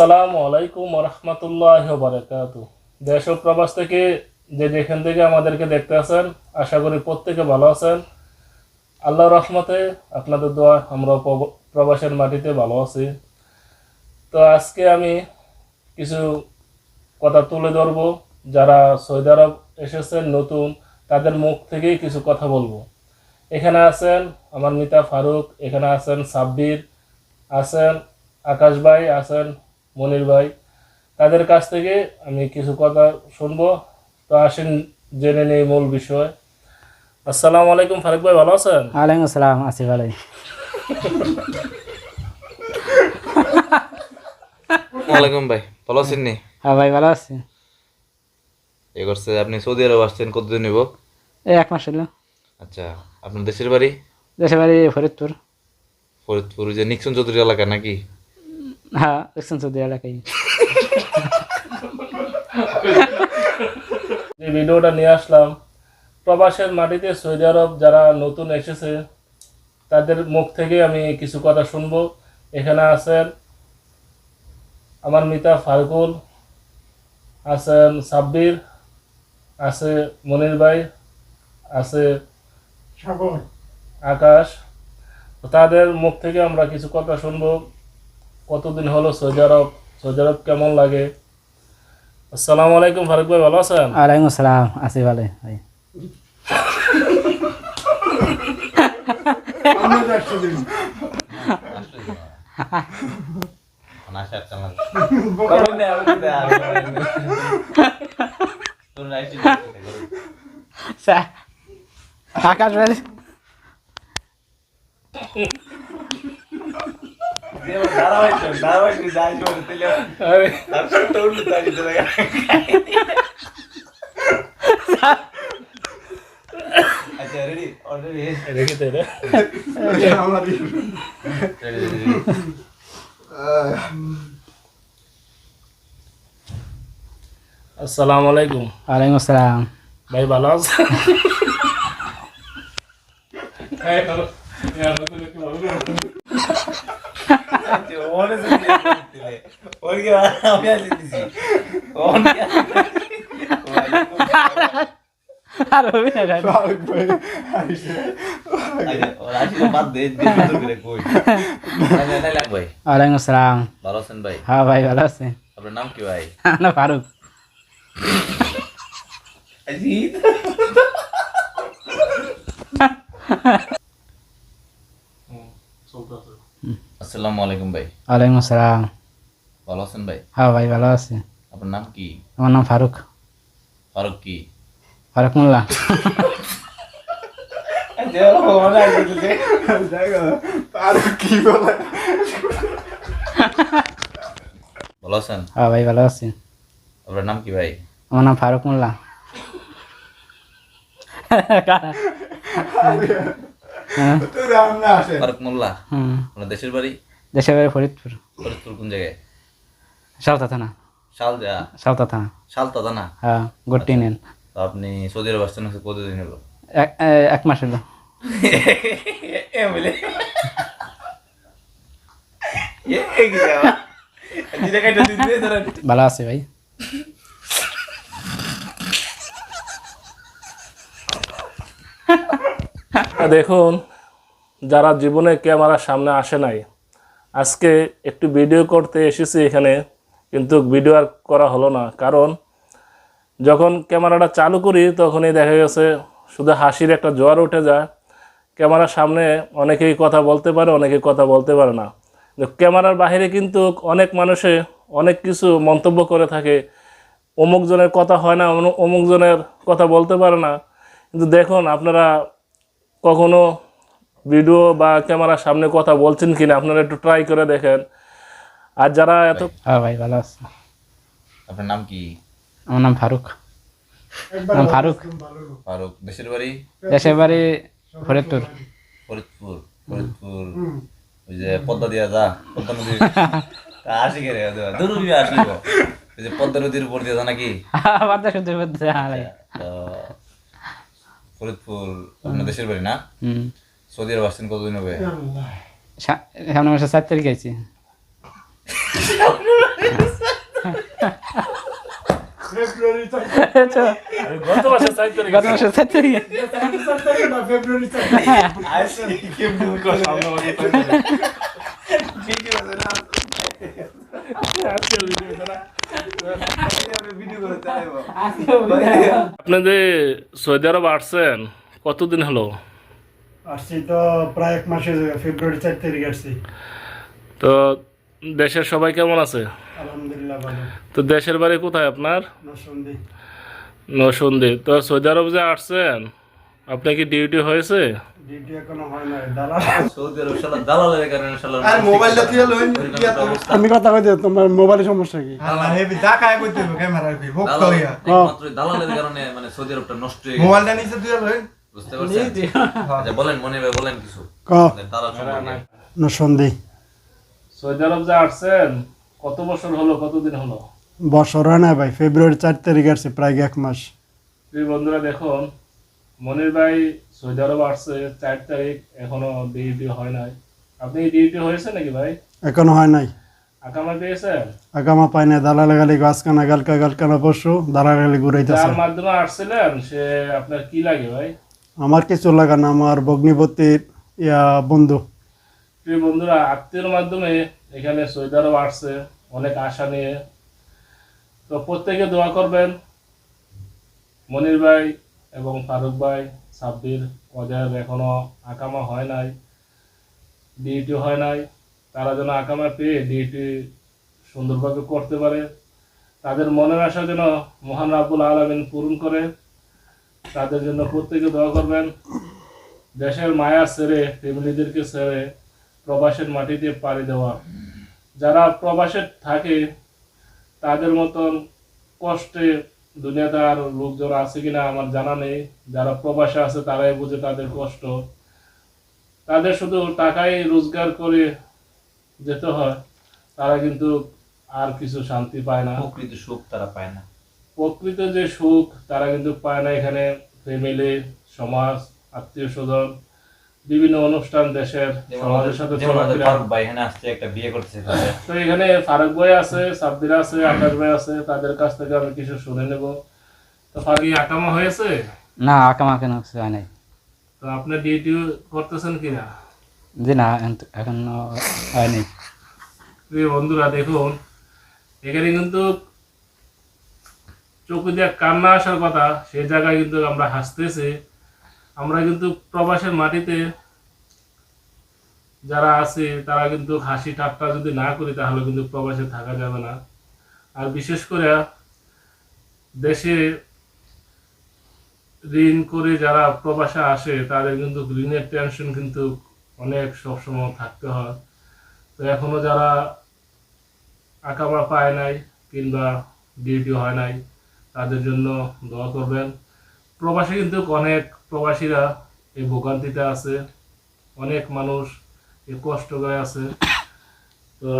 আসসালামু আলাইকুম রহমতুল্লাহ বারকাত দেশ ও প্রবাস থেকে যে যেখান থেকে আমাদেরকে দেখতে আছেন, আশা করি প্রত্যেকে ভালো আছেন। আল্লাহ রহমতে আপনাদের দোয়া, আমরা প্রবাসের মাটিতে ভালো আছি। তো আজকে আমি কিছু কথা তুলে ধরবো। যারা সৌদি আরব এসেছেন, নতুন, তাদের মুখ থেকেই কিছু কথা বলব। এখানে আছেন আমার মিতা ফারুক, এখানে আছেন সাব্বির, আছেন আকাশ ভাই, আছেন মনির ভাই তাদের কাছ থেকে আমি কিছু কথা শুনব। তো আসেন জেনে নেই মূল বিষয়। আসসালামু আলাইকুম ফারুক ভাই ভালো আছেন? ওয়ালাইকুম আসসালাম আসিফ আলাই। ওয়ালাইকুম ভাই ভালো আছেন নি? হ্যাঁ ভাই ভালো আছি। এ করছে আপনি সৌদি আরব আসছেন কতদিন নিব এই এক মাস হলো আচ্ছা আপনার দেশের বাড়ি? দেশের বাড়ি ফরিদপুর। ফরিদপুর যে নিক্সন চৌধুরী এলাকা নাকি? হ্যাঁ দেখছেন সৌদি এলাকায়। এই ভিডিওটা নিয়ে আসলাম। প্রবাসের মাটিতে সৌদি আরব যারা নতুন এসেছে তাদের মুখ থেকে আমি কিছু কথা শুনব। এখানে আছেন আমার মিতা ফারকুল আছেন সাব্বির আছে মনির ভাই আছে আকাশ। তাদের মুখ থেকে আমরা কিছু কথা শুনব। কতদিন হলো সৌদি আরব সৌদি আরব কেমন লাগে? আসসালামু আলাইকুম ফারুক ভাই ভালো আছেন? ওয়ালাইকুম আসসালাম আসিফ আলাই ভাই। আকাশ ভাই। আরে রেখে দে রে আসসালামু আলাইকুম ওয়ালাইকুম আসসালাম ভাই ভালো আছে আর হবে না ভাই। ওয়ালাইকুম আসসালাম ভালো আছেন ভাই হ্যাঁ ভাই ভালো আছে আপনার নাম কি ভাই না ফারুক আসসালামু আলাইকুম ভাই। ওয়ালাইকুম আসসালাম। ভালো আছেন ভাই? হ্যাঁ ভাই ভালো আছে। আপনার নাম কি? আমার নাম ফারুক। ফারুক কি? ফারুক মোল্লা। ভালো আছেন? হ্যাঁ ভাই ভালো আছি। আপনার নাম কি ভাই? আমার নাম ফারুক মোল্লা। হ্যাঁ, ফারুক মোল্লা। আপনার দেশের বাড়ি? দেশের বাড়ি ফরিদপুর। ফরিদপুর কোন জায়গায়? সালতা থানা। শালজা সালতা থানা। শালতা দানা হ্যাঁ গুড্ডি নেন। তো আপনি সৌদি আরব আসছেন কতদিন হলো? এক এক মাস হলো। ভালো আছে ভাই। দেখুন যারা জীবনে ক্যামেরার সামনে আসে নাই আজকে একটু ভিডিও করতে এসেছি এখানে, কিন্তু ভিডিও আর করা হলো না। কারণ যখন ক্যামেরাটা চালু করি, তখনই দেখা গেছে শুধু হাসির একটা জোয়ার উঠে যায়। ক্যামেরার সামনে অনেকেই কথা বলতে পারে অনেকেই কথা বলতে পারে না। ক্যামেরার বাইরে কিন্তু অনেক মানুষে অনেক কিছু মন্তব্য করে থাকে। অমুক জনের কথা হয় না, অমুক- অমুক জনের কথা বলতে পারে না। কিন্তু দেখুন, আপনারা কখনো ভিডিও বা ক্যামেরার সামনে কথা বলছেন কিনা আপনারা একটু ট্রাই করে দেখেন। আর যারা এত হ্যাঁ ভাই ভালো আছে। আপনার নাম কি? আমার নাম ফারুক। নাম ফারুক। ফারুক দেশের বাড়ি? দেশের বাড়ি ফরিদপুর। ফরিদপুর ফরিদপুর। ওই যে পদ্মা দিয়া যা পদ্মা নদীর তা আসি কে রে? দূর বিয়ে আসলি গো। ওই যে পদ্মা নদীর উপর দিয়ে যা নাকি? আবার দেশ শুধু বলতে হ্যাঁ ভাই। তো ফরিদপুর আপনার দেশের বাড়ি না? হুম। সৌদি আরব আসছেন কতদিন হবে সামনে মাসে চার তারিখ আইছি ফেব্রুয়ারি গত মাসে চার তারিখে গত মাসে চার তারিখে ফেব্রুয়ারি চার তারিখে। আজকের ভিডিওতে না। আপনি যে সৌদি আরব আসছেন কতদিন হলো আসছি তো প্রায় এক মাসের ফেব্রুয়ারি চার তারিখ আসছি। তো দেশের সবাই কেমন আছে? আলহামদুলিল্লাহ ভালো। তো দেশের বাড়ি কোথায় আপনার? নসন্দি নসন্দি তো সৌদি আরব যে আসছেন আপনার কি ডিউটি হয়েছে? হয় মোবাইলটা। আমি কথা কইতে তোমার মোবাইলের সমস্যা কি? মানে নষ্ট হয়ে মোবাইলটা নিচে তুই বুঝতে পারছেন? আচ্ছা বলেন মনে ভাই বলেন কিছু। ক? দালাল সৌদি আরব যে আসছেন কত বছর হলো কতদিন হলো? বছর হয় না ভাই ফেব্রুয়ারি চার তারিখ আসছে প্রায় এক মাস। বন্ধুরা দেখুন মনির ভাই সৌদি আরব আসছে চার তারিখ এখনও ডিউটি হয় নাই। আপনি ডিউটি হয়েছে নাকি ভাই? এখনও হয় নাই। আকামা পেয়েছেন? আগামা পাই না দালালে গালি আজকানা গালকা গালকানা পরশু দালালে গালি ঘুরাইতেছে। যার মাধ্যমে আসছিলেন সে আপনার কি লাগে ভাই? আমার কিছু লাগা না, আমার ভগ্নিপতির ইয়া বন্ধু। প্রিয় বন্ধুরা, আত্মীয়র মাধ্যমে এখানে সৌদি আরব আসছে, অনেক আশা নিয়ে। তো প্রত্যেকে দোয়া করবেন, মনির ভাই এবং ফারুক ভাই, সাব্বির ওদের এখনও আকামা হয় নাই, ডিউটি হয় নাই। তারা যেন আকামা পেয়ে ডিউটি সুন্দরভাবে করতে পারে। তাদের মনের আশা যেন মহান রাব্বুল আলমিন পূরণ করে। তাদের জন্য প্রত্যেকে দোয়া করবেন। দেশের মায়া ছেড়ে, ফ্যামিলিদেরকে ছেড়ে প্রবাসের মাটিতে পাড়ি দেওয়া। যারা প্রবাসে থাকে, তাদের মতন কষ্টে দুনিয়াতে আর লোকজন আছে কিনা আমার জানা নেই। যারা প্রবাসে আছে, তারাই বুঝে তাদের কষ্ট। তাদের শুধু টাকাই রোজগার করে যেতে হয়, তারা কিন্তু আর কিছু শান্তি পায় না। প্রকৃত সুখ তারা পায় না। প্রকৃত যে সুখ তারা কিন্তু পায় না এখানে। ফ্যামিলি সমাজ আত্মীয় স্বজন বিভিন্ন অনুষ্ঠান দেশের সমাজের সাথে আসছে একটা বিয়ে করতেছে তো এখানে ফারুক ভাই আছে আছে আকাশ ভাই আছে তাদের কাছ থেকে আমি কিছু শুনে নেব। তো ফারুক আকামা হয়েছে? না আকামা কেন কিছু হয় নাই। তো আপনি ডিউটি করতেছেন কিনা? জি না এখন- হয়নি বন্ধুরা দেখুন এখানে কিন্তু চোখে দিয়ে কান্না আসার কথা সেই জায়গায় কিন্তু আমরা হাসতেছি। আমরা কিন্তু প্রবাসের মাটিতে যারা আছে, তারা কিন্তু হাসি ঠাট্টা যদি না করি, তাহলে কিন্তু প্রবাসে থাকা যাবে না। আর বিশেষ করে দেশে ঋণ করে যারা প্রবাসে আসে, তাদের কিন্তু ঋণের টেনশন কিন্তু অনেক সবসময় থাকতে হয়। তো এখনও যারা আঁকাবা পায় নাই কিংবা ডিউটি হয় নাই তাদের জন্য দোয়া করবেন। প্রবাসী কিন্তু অনেক প্রবাসীরা এই ভোগান্তিতে আছে। অনেক মানুষ এই কষ্ট করে আছে। তো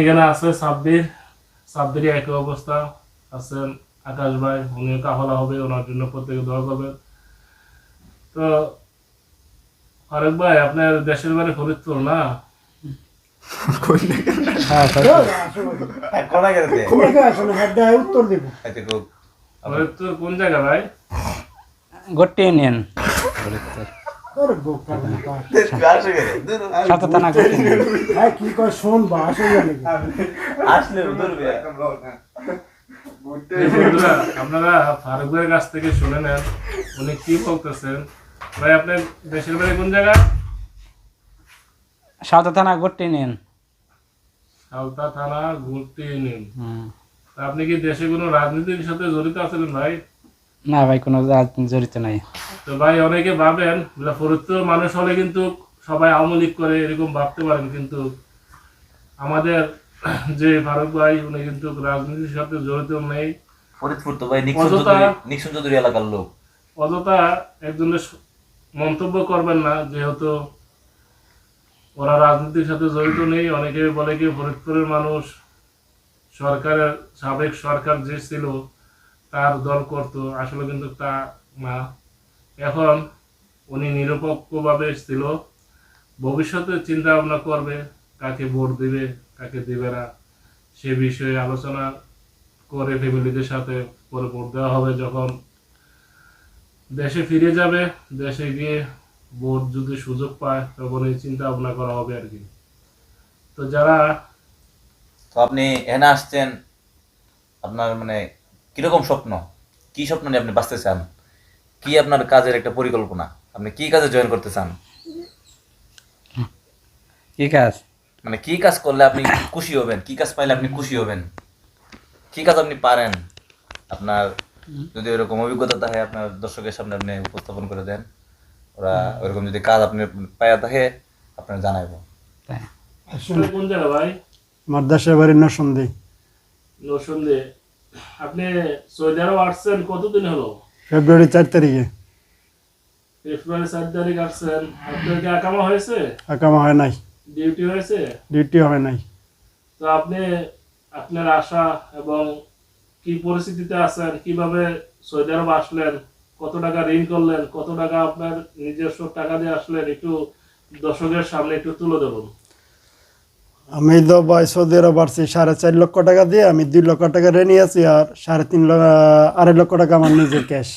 এখানে আছে সাব্বির। সাব্বিরই একই অবস্থা। আছেন আকাশ ভাই উনিও কাহলা হবে ওনার জন্য প্রত্যেকে দোয়া করবেন। তো ফারুক ভাই আপনার দেশের বাড়ি ফরিদপুর না? হ্যাঁ গেছে উত্তর দিব। কোন জায়গা ভাই? গোট্টি ইউনিয়ন। গোট্টি কি কয় শোন বা আসলে আপনারা ফারুক ভাইয়ের কাছ থেকে শুনে নেন উনি কি বলতেছেন। ভাই আপনার দেশের বাড়ি কোন জায়গা? সাত থানা গোট্টি ইউনিয়ন। সালতা থানা গুলটি ইউনিয়ন। আপনি কি দেশে কোনো রাজনীতির সাথে জড়িত আছেন ভাই? না ভাই কোনো রাজনীতি জড়িত নাই। তো ভাই অনেকে ভাবেন ফরিদপুর মানুষ হলে কিন্তু সবাই আওয়ামী লীগ করে এরকম ভাবতে পারেন কিন্তু আমাদের যে ফারুক ভাই উনি কিন্তু রাজনীতির সাথে জড়িত নেই। ফরিদপুর তো ভাই নিক্সন অযথা- চৌধুরী এলাকার লোক। অযথা একজনের মন্তব্য করবেন না যেহেতু ওরা রাজনীতির সাথে জড়িত নেই। অনেকে বলে কি ফরিদপুরের মানুষ সরকারের, সাবেক সরকার যে ছিল, তার দল করত, আসলে কিন্তু তা না। এখন উনি নিরপেক্ষভাবে ছিল, ভবিষ্যতে চিন্তা ভাবনা করবে, কাকে ভোট দিবে, কাকে দিবে না। সে বিষয়ে আলোচনা করে ফ্যামিলিদের সাথে পরে ভোট দেওয়া হবে যখন দেশে ফিরে যাবে, দেশে গিয়ে ভোট যদি সুযোগ পায়, তখন এই চিন্তা ভাবনা করা হবে আর কি। তো যারা তো আপনি এখানে আসছেন আপনার মানে কীরকম স্বপ্ন? কি স্বপ্ন নিয়ে আপনি বাঁচতে চান? কি আপনার কাজের একটা পরিকল্পনা? আপনি কি কাজে জয়েন করতে চান? কি কাজ? মানে কি কাজ করলে আপনি খুশি হবেন? কি কাজ পাইলে আপনি খুশি হবেন? কি কাজ আপনি পারেন? আপনার যদি ওইরকম অভিজ্ঞতা থাকে আপনার দর্শকের সামনে আপনি উপস্থাপন করে দেন। ওরা ওইরকম যদি কাজ আপনি পাইয়া থাকে আপনার জানাইবো। তাই আসলে কোন জায়গা ভাই? আমার দেশের বাড়ি নসন্দি নরসন্দে আপনি সৌদি আরব আসছেন কতদিন হলো? ফেব্রুয়ারি চার তারিখে। ফেব্রুয়ারি চার তারিখ আসছেন। আপনার কি আকামা হয়েছে? আকামা হয় নাই। ডিউটি হয়েছে? ডিউটি হয় নাই। তো আপনি আপনার আশা এবং কি পরিস্থিতিতে আছেন? কীভাবে সৌদি আরব আসলেন? কত টাকা ঋণ করলেন? কত টাকা আপনার নিজস্ব টাকা দিয়ে আসলেন? একটু দর্শকের সামনে একটু তুলে ধরুন। আমি তো ভাই সৌদি আরব আসছি, সাড়ে চার লক্ষ টাকা দিয়ে আমি দুই লক্ষ টাকা রেনি আছি আর সাড়ে তিন লক্ষ আড়াই লক্ষ টাকা আমার নিজের ক্যাশ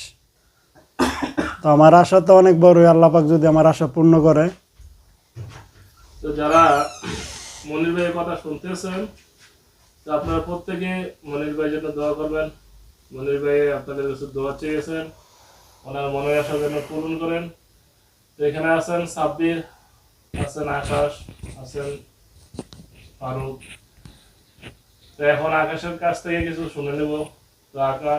তো আমার আশা তো অনেক বড় আল্লাহ পাক যদি আমার আশা পূর্ণ করে। তো যারা মনির ভাইয়ের কথা শুনতেছেন, তো আপনারা প্রত্যেকে মনির ভাইয়ের জন্য দোয়া করবেন। মনির ভাই আপনাদের কাছে দোয়া চেয়েছেন, ওনার মনের আশা যেন পূরণ করেন। তো এখানে আছেন সাব্বির, আছেন আকাশ, আছেন ফারুক তো এখন আকাশের কাছ থেকে কিছু শুনে নেব তো আকাশ